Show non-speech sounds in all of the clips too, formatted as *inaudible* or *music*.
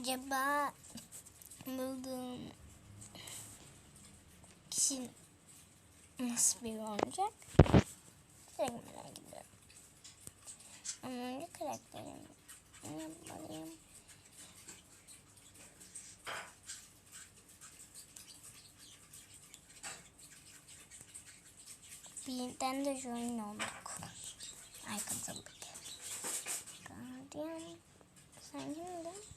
Acaba bulduğum kişi nasıl biri olacak? Direkt merak ediyorum. Ama önce karakterim. Ne yapmalıyım? Birden de join olduk. Ay katıldık. Guardian. Sen kimdin?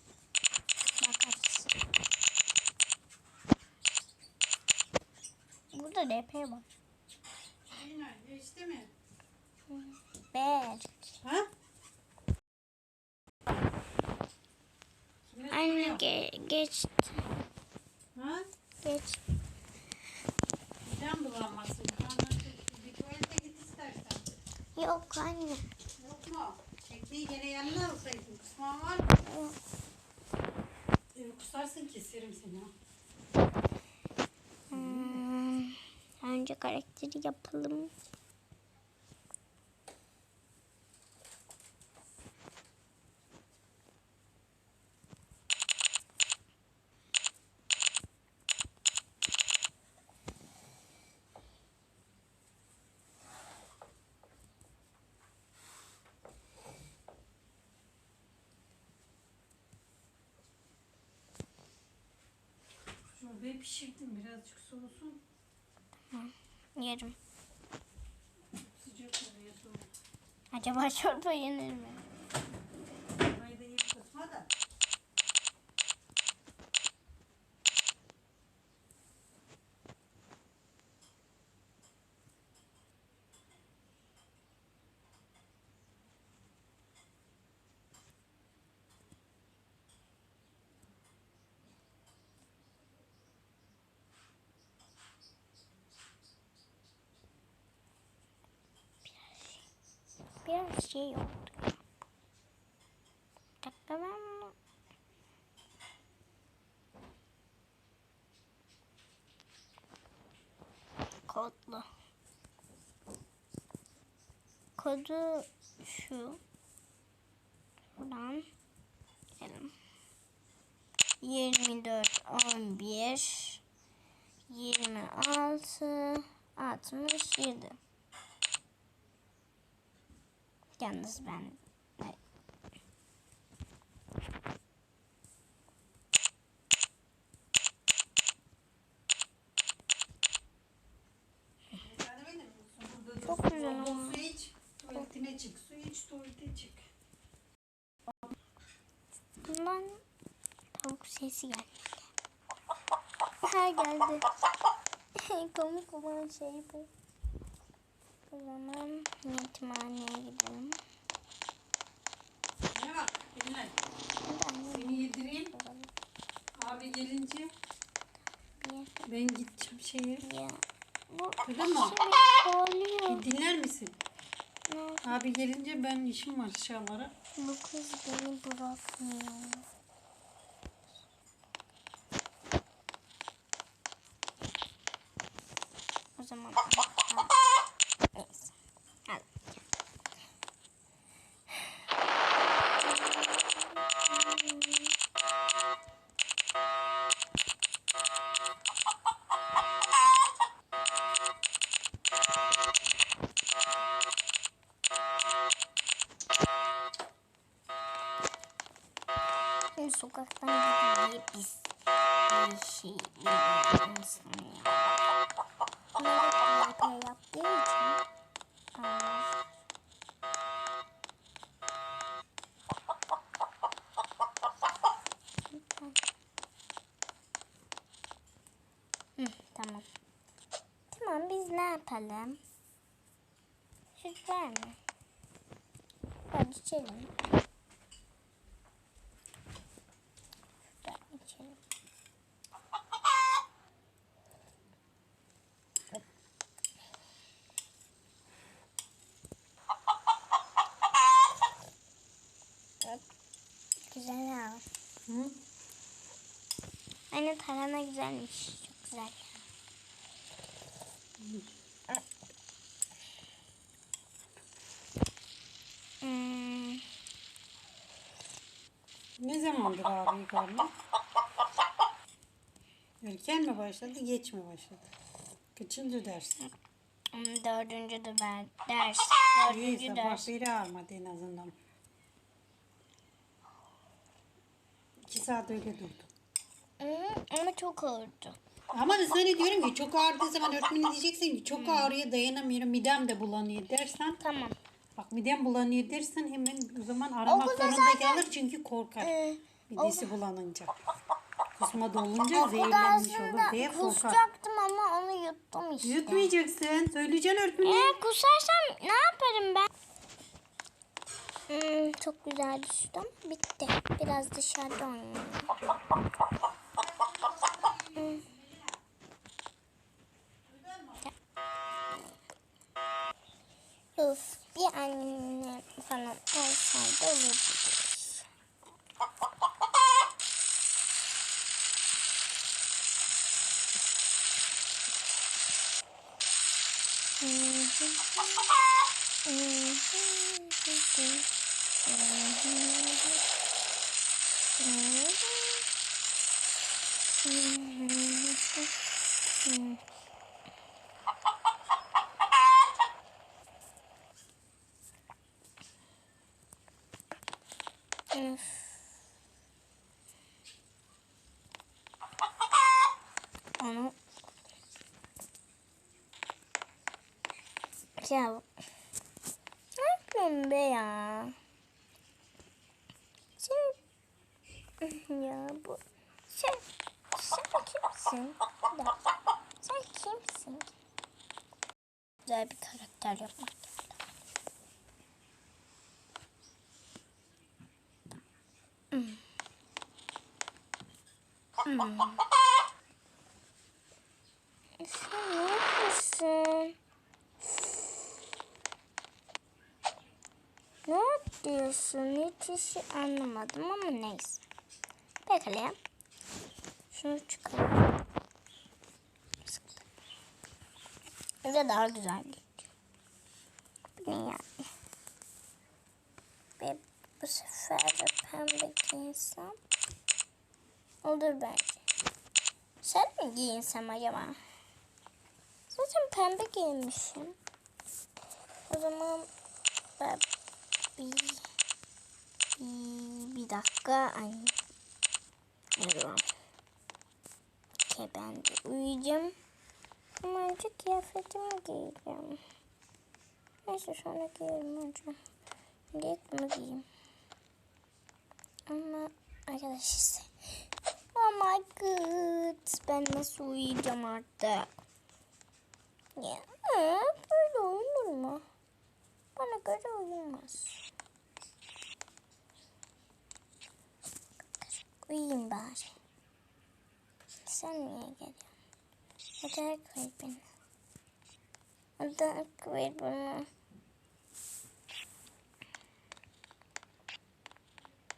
Bakarsın. Burada RP var. Aynen geçti mi? Berk. Ha? Anne ge geçti. Ha? Geçti. Can bulamazsın. Bir tuvalete git istersen. Yok anne. Yok mu? Tekneyi gene yanına alsaydın. Kusman var mı? Yok. Ee, kusarsın keserim seni. Hmm, önce karakteri yapalım. Çorbayı pişirdim. Birazcık soğusun. Yerim. Sıcak oluyor soğuk. Acaba *laughs* çorba yenir mi? Çorbayı da yiyip kusma da. Biraz şey oldu. Bir dakika ben bunu... Kodlu. Kodu şu. Buradan girelim. 24 11 26 67 Yalnız ben Çok güzel Bol bol ama. Su iç. Tuvaletine çık. Su iç tuvalete çık. Bundan tavuk sesi geldi. Ha geldi. *laughs* Komik olan şey bu. O zaman yetimhaneye gidelim. Ne bak anne. Seni yedireyim. Abi gelince ben gideceğim şeye. ya. Bu Öyle mi? oluyor. Bir dinler misin? Ne? Abi gelince ben işim var aşağılara. Bu kız beni bırakmıyor. O zaman yapalım? Süt var mı? Hadi içelim. Şuradan içelim. Hop. Güzel ha. Hı? Anne tarhana güzelmiş. Çok güzel. Hmm, Ne karnı? Erken mi başladı, geç mi başladı? Kaçıncı ders? Hmm, Dördüncü de ben ders. İyi Dördüncü sabah ders. beri ağrımadı en azından. İki saat öyle durdu. Hı, ama çok ağırdı. Ama sana diyorum ki çok ağrıdığı zaman öğretmeni diyeceksin ki çok ağrıya dayanamıyorum midem de bulanıyor dersen Tamam. bak midem bulanıyor dersen hemen o zaman aramak Okulda zorunda zaten- kalır çünkü korkar Ee, midesi bulanınca. Kusma da olunca Okulda zehirlenmiş olur diye korkar. kusacaktım ama onu yuttum işte. Yutmayacaksın. Söyleyeceksin öğretmene. Eğer kusarsam ne yaparım ben? Hmm, çok güzel düştü ama bitti. Biraz dışarıda oynayalım. Hmm. Of, bir annem falan olsaydı olurdu. Öf. Onu ya ne yapıyorsun ya? Sen ya bu sen sen kimsin? Sen kimsin? Güzel bir karakter yapmak. Hmm. Hmm. Sen ne yapıyorsun? Ne yapıyorsun? Hiç işi anlamadım ama neyse. Bakalım. Şunu çıkaralım. Öyle daha güzel değil. Ne yani? Ve bu sefer de pembe giyinsem olur bence. Sen mi giyinsem acaba? Zaten pembe giymişim. O zaman ben bir, bir, bir dakika ay Eyvah. Ki ben de uyuyacağım. Ama önce kıyafetimi giyeceğim. Neyse sonra giyerim önce. Önce bunu giyeyim. Ama arkadaşlar Oh my god. Ben nasıl uyuyacağım artık? Ya, ee, böyle uyunur mu? Bana göre uyumaz. Uyuyayım bari. Sen niye geliyorsun? Hadi koy beni. Hadi koy bana.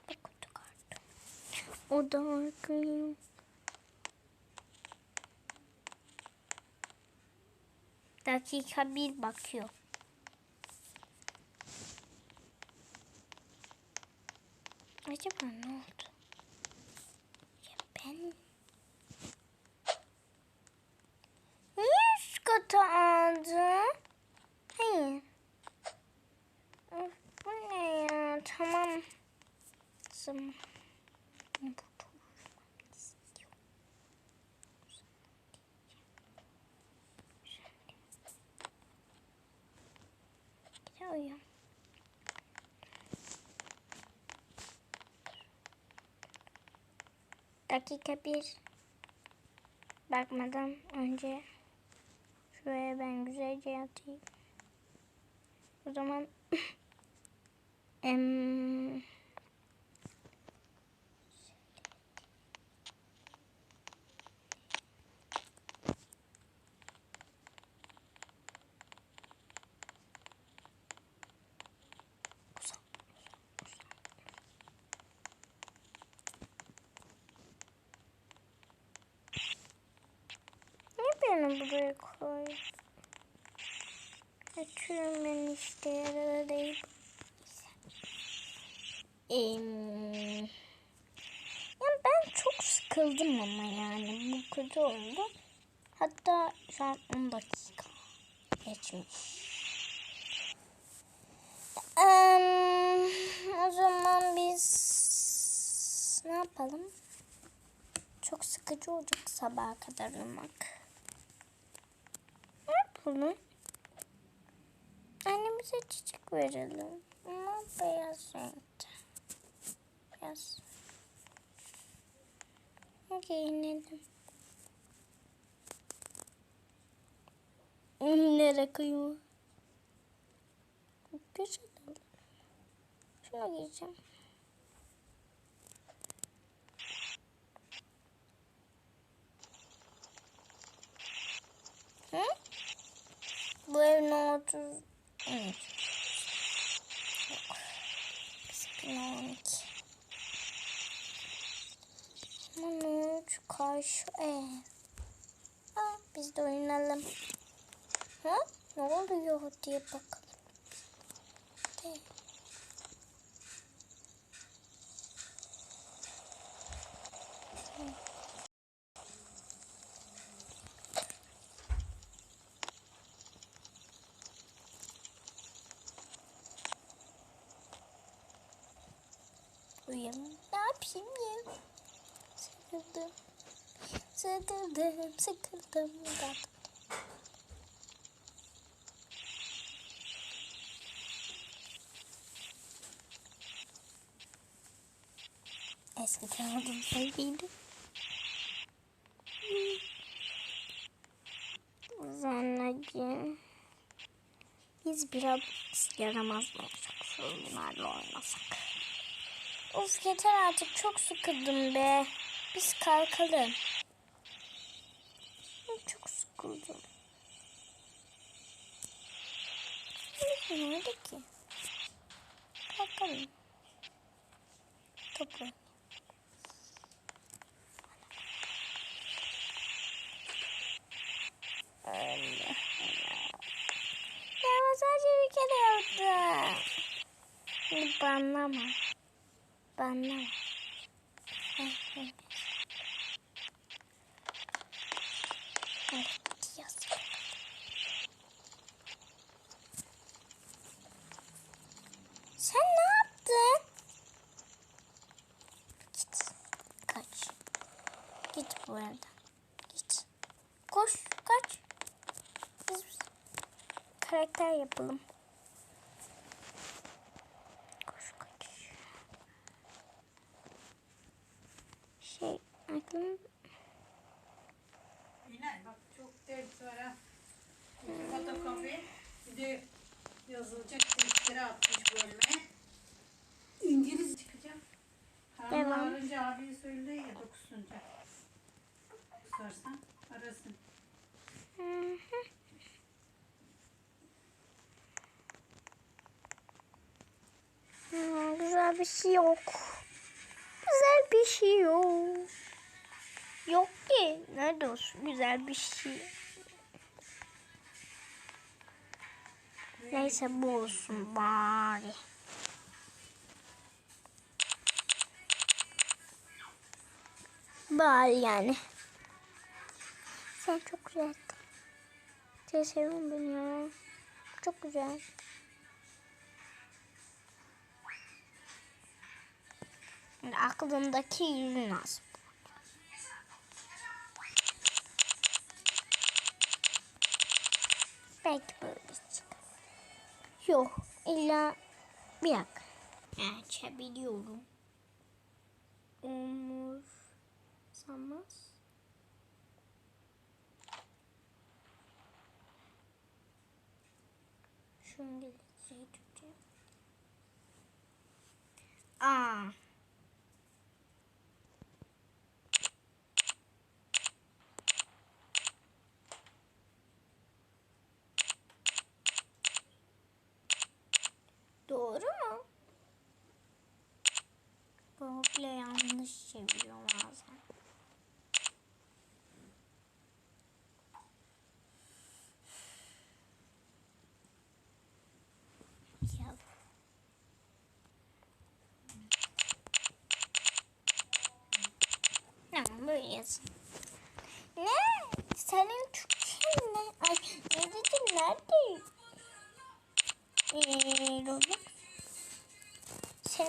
Bir kutu kartı. O da arkayım. Dakika bir bakıyor. Acaba ne oldu? Ya ben... Niye üst kata aldı? Hayır. Of, bu ne ya? Tamam. Zaman. Burada uyumak istiyorum. Gide uyu. Dakika bir. Bakmadan önce şuraya ben güzelce yatayım. O zaman *laughs* em, Beni buraya koy? Açıyorum ben işte yarada değil. Em, Ben çok sıkıldım ama yani bu kötü oldu. Hatta şu an 10 dakika geçmiş. Eee, o zaman biz ne yapalım? Çok sıkıcı olacak sabaha kadar uyumak. Yapalım? Annemize çiçek verelim. Ama beyaz renkte. Beyaz. Giyinelim. Nereye kıyıyor? Güzel oldu. Şunu giyeceğim. Hı? Bu ev ne otuz... Evet. Yok. 2012. 13 karşı ev. Aa, biz de oynayalım. Ha? Ne oluyor diye bakalım. De. Uyuyalım. Ne yapayım ya? Sıkıldım. Sıkıldım, sıkıldım. Eskiden aldığım sevgiydi. Zannediyorum. Biz biraz yaramaz mı olacak? Sorunlarla oynasak. Of yeter artık çok sıkıldım be. Biz kalkalım. Sıkıldım. Nerede ki? Topla. Allah Allah. Ya sadece bir kere yaptım. Şimdi banlama. Banlama. Evet, yazık. Sen ne yaptın? Git. Kaç. Git bu evden. Git. Koş. Kaç. Biz karakter yapalım. Arasın. Hmm, güzel bir şey yok. Güzel bir şey yok. Yok ki. Nerede olsun güzel bir şey. Neyse bu olsun bari. Bari yani. Sen çok güzel. Seni seviyorum beni ya. Çok güzel. Aklımdaki yüzün lazım. Belki böyle çıkar. Yok. illa bir dakika. Açabiliyorum. Umursamaz. Şu İngilizceyi Türkçe. Aa. Doğru mu? Google yanlış çeviriyor bazen. Ya. Tamam böyle. Ne? Senin Türkçen ne? Ay ne dedim nerede? Eee Roblox. Sen...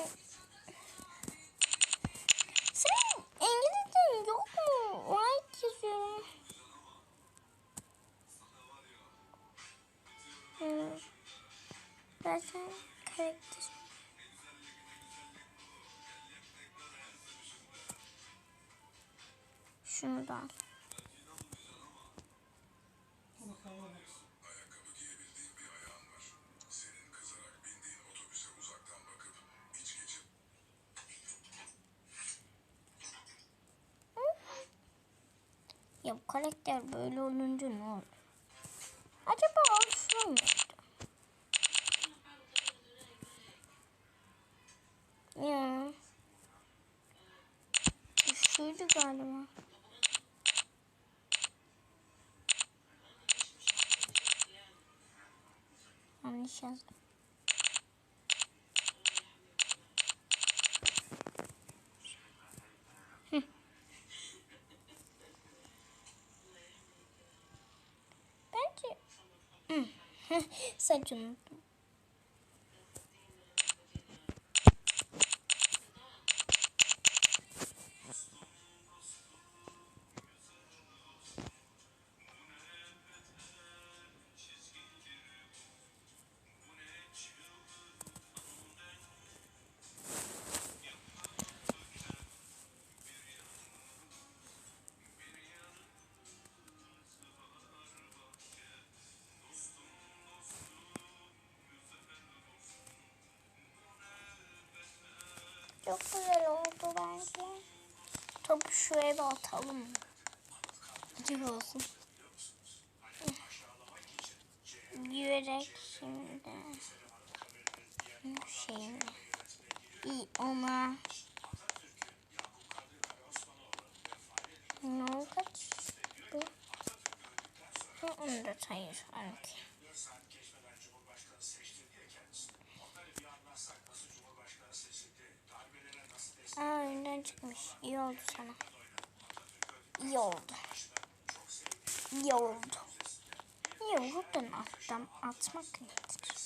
Ya bu karakter böyle olunca ne olur? Sadece unuttum. Çok güzel oldu bence. Topu şu eve atalım? Gibi olsun. Yürek şimdi. Şey İyi ona. Ne oldu? Bu. Bu 14 hayır. 12. Aa önden çıkmış. İyi oldu sana. İyi oldu. İyi oldu. İyi buradan attan atmak nedir?